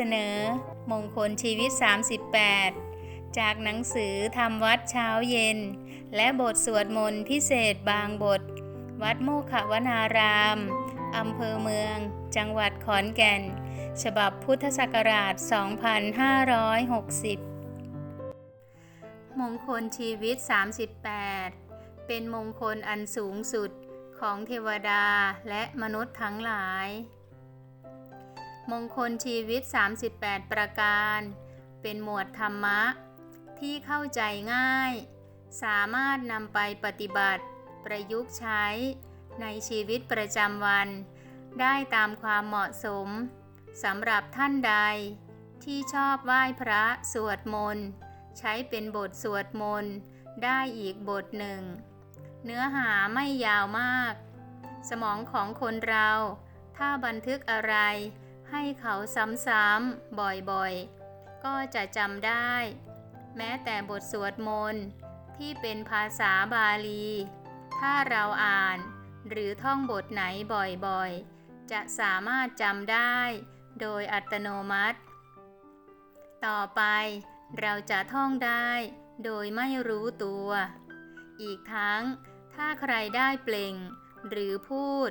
เสนอ มงคลชีวิต 38 จากหนังสือทำวัดเช้าเย็น และบทสวดมนต์พิเศษบางบท วัดโมขวนารามอำเภอเมือง จังหวัดขอนแก่น ฉบับพุทธศักราช 2560 มงคลชีวิต 38 เป็นมงคลอันสูงสุดของเทวดาและมนุษย์ทั้งหลาย มงคลชีวิต 38 ประการ เป็นหมวดธรรมะ ที่เข้าใจง่าย สามารถนำไปปฏิบัติ ประยุกต์ใช้ ในชีวิตประจำวัน ได้ตามความเหมาะสมสำหรับท่านใด ที่ชอบไหว้พระสวดมนต์ ใช้เป็นบทสวดมนต์ ได้อีกบทหนึ่ง เนื้อหาไม่ยาวมาก สมองของคนเรา ถ้าบันทึกอะไร ให้เขาซ้ำๆบ่อยๆ ก็จะจำได้ แม้แต่บทสวดมนต์ที่เป็นภาษาบาลี ถ้าเราอ่าน หรือท่องบทไหนบ่อยๆ จะสามารถจำได้ โดยอัตโนมัติ ต่อไปเราจะท่องได้ โดยไม่รู้ตัว อีกทั้ง ถ้าใครได้เปล่ง หรือพูด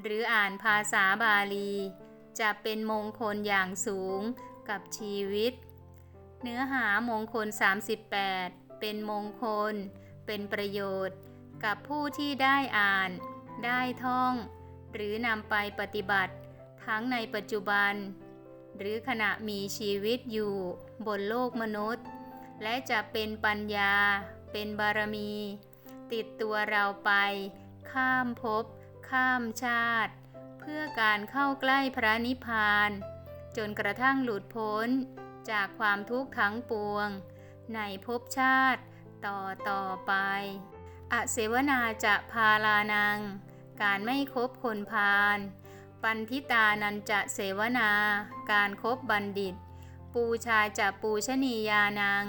หรืออ่านภาษาบาลี จะเป็นมงคลอย่างสูงกับชีวิต เนื้อหามงคล 38 เป็นมงคล เป็นประโยชน์ กับผู้ที่ได้อ่าน ได้ท่อง หรือนำไปปฏิบัติ ทั้งในปัจจุบัน หรือขณะมีชีวิตอยู่บนโลกมนุษย์ และจะเป็นปัญญา เป็นบารมี ติดตัวเราไป ข้ามภพข้ามชาติ พื่อการเข้าใกล้พระนิพพาน จนกระทั่งหลุดพ้นจากความทุกข์ทั้งปวง ในภพชาติต่อต่อไป อเสวนาจะพาลานัง การไม่คบคนพาล ปันทิตานันจะเสวนา การครบบัณฑิต ปูชาจะปูชนียานัง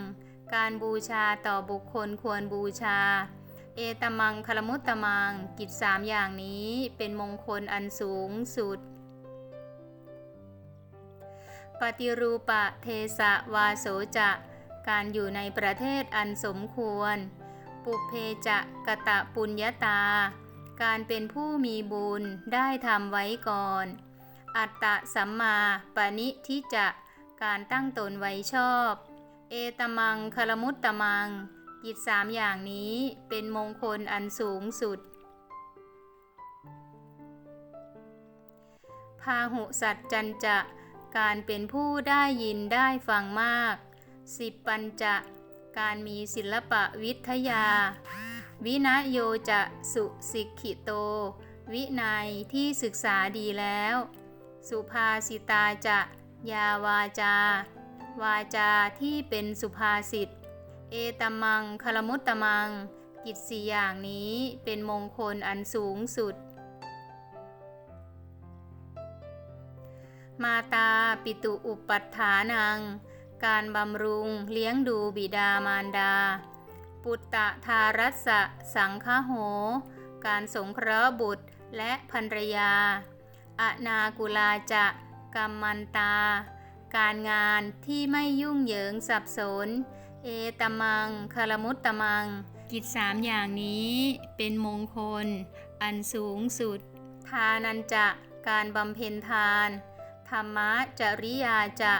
การบูชาต่อบุคคลควรบูชา เอตมังคลมุตตมัง กิจสามอย่างนี้เป็นมงคลอันสูงสุด ปฏิรูปะเทสะวาโสจะ การอยู่ในประเทศอันสมควร ปุเพจะกะตะปุญญาตา การเป็นผู้มีบุญได้ทำไว้ก่อน อัตตะสัมมาปณิทิจะ การตั้งตนไว้ชอบ เอตมังคลมุตตมัง กิจสามอย่างนี้เป็นมงคลอันสูงสุด พาหุสัจจันจะการเป็นผู้ได้ยินได้ฟังมากสิบปัญจะการมีศิลปะวิทยา วินโยจะสุสิกขิโต วินัยที่ศึกษาดีแล้ว สุภาสิตาจะยาวาจา วาจาที่เป็นสุภาษิต เอตมังคลมุตตมัง กิจสี่อย่างนี้เป็นมงคลอันสูงสุด มาตาปิตุอุปัฏฐานัง การบำรุงเลี้ยงดูบิดามารดา ปุตตะทารัสสะสังฆโห การสงเคราะห์บุตรและภรรยา อนากุลาจะกรรมันตา การงานที่ไม่ยุ่งเหยิงสับสน เอตมังคลมุตตมัง กิจสามอย่างนี้เป็นมงคล อันสูงสุด ทานันจะการบำเพ็ญทาน ธรรมะจริยาจะ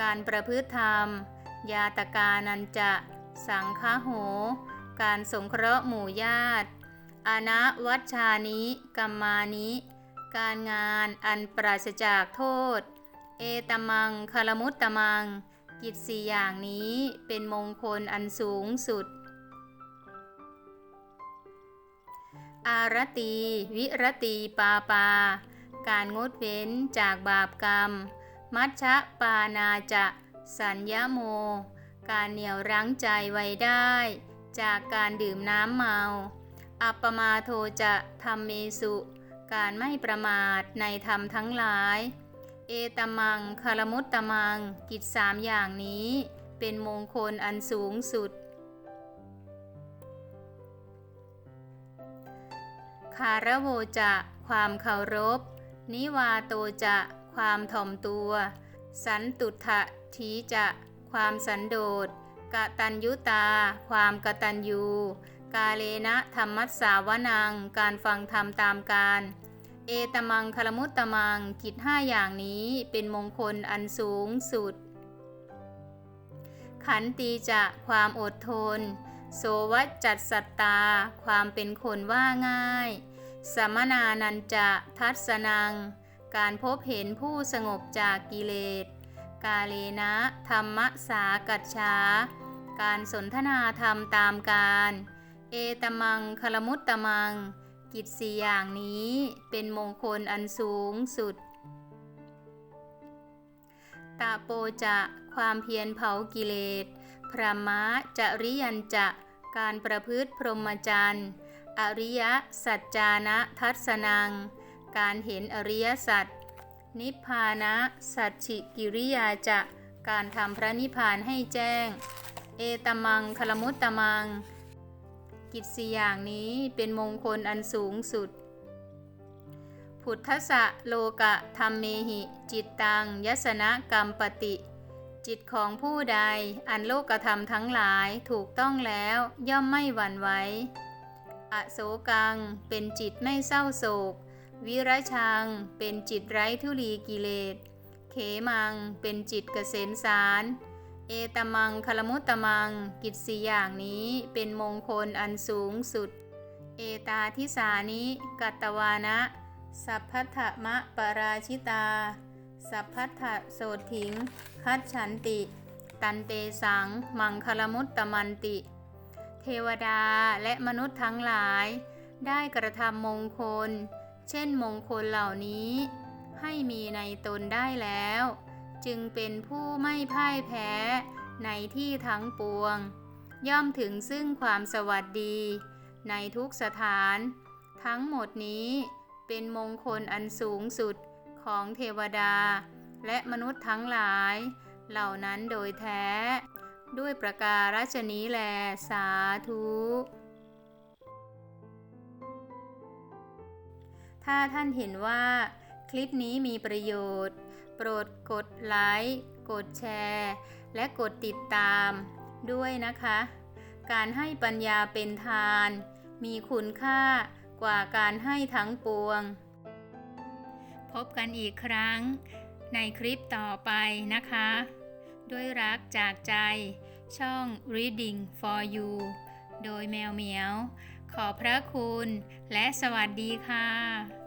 การประพฤติธรรม ยาตกานันจะ สังฆโห การสงเคราะห์หมู่ญาติอนะวัชชานิกัมมานิ การงานอันปราศจากโทษ เอตมังคลมุตตมัง กิจสี่อย่างนี้เป็นมงคลอันสูงสุด อารตี วิรตีปาปา การงดเว้นจากบาปกรรม มัชฌะปานาจะสัญญโม การเหนี่ยวรั้งใจไว้ได้ จากการดื่มน้ำเมา อัปปมาโทจะธรรมเมสุ การไม่ประมาทในธรรมทั้งหลาย เอตมังคลมุตตมัง กิจสามอย่างนี้ เป็นมงคลอันสูงสุด คาระโวจะความเคารพ นิวาโตจะความถ่อมตัว สันตุทะทีจะความสันโดษกะตัญยุตา ความกตัญญูกาเลนะธรรมัสสาวนัง การฟังธรรมตามการ เอตมังคลมุตตมังกิจห้าอย่างนี้เป็นมงคลอันสูงสุด ขันตีจะความอดทน โสวัจจัดสัตตา ความเป็นคนว่าง่าย สมนานันจะทัศนัง การพบเห็นผู้สงบจากกิเลส กาเลนะธรรมสากัจฉาการสนทนาธรรมตามการ เอตมังคลมุตตมัง กิจสี่อย่างนี้เป็นมงคลอันสูงสุด ตาโปจะความเพียรเผากิเลส พระมะจะริยันจะการประพฤติพรหมจรรย์ อริยสัจจานะทัศนัง การเห็นอริยสัจ นิพพานะสัจฉิกิริยาจะ การทำพระนิพพานให้แจ้ง เอตมังคลมุตตมัง กิจสี่อย่างนี้เป็นมงคลอันสูงสุด พุทธะโลกะธรรมเมหิ จิตตังยสนะกรรมปติ จิตของผู้ใดอันโลกธรรมทั้งหลายถูกต้องแล้วย่อมไม่หวั่นไหวอโศกัง เป็นจิตไม่เศร้าโศก วิรชัง เป็นจิตไร้ทุลีกิเลส เขมัง เป็นจิตเกษมสาร เอตมังคลมุตตมัง กิจสี่อย่างนี้เป็นมงคลอันสูงสุด เอตาทิสานิกัตวานะ สัพพัทธมะปราชิตา สัพพัทธโสถิง คัดฉันติ ตันเตสัง มังคลมุตตมันติ เทวดาและมนุษย์ทั้งหลาย ได้กระทำมงคล เช่นมงคลเหล่านี้ ให้มีในตนได้แล้ว จึงเป็นผู้ไม่พ่ายแพ้ในที่ทั้งปวง ย่อมถึงซึ่งความสวัสดี ในทุกสถาน ทั้งหมดนี้เป็นมงคลอันสูงสุดของเทวดา และมนุษย์ทั้งหลาย เหล่านั้นโดยแท้ ด้วยประการฉนี้แลสาธุถ้าท่านเห็นว่า คลิปนี้มีประโยชน์ ปรดกดไลค์กดแชร์ และกดติดตามด้วยนะคะ การให้ปัญญาเป็นทาน มีคุณค่ากว่าการให้ทั้งปวง พบกันอีกครั้งในคลิปต่อไปนะคะ ด้วยรักจากใจ ช่อง Reading for You โดยแมวเหมียว ขอพระคุณและสวัสดีค่ะ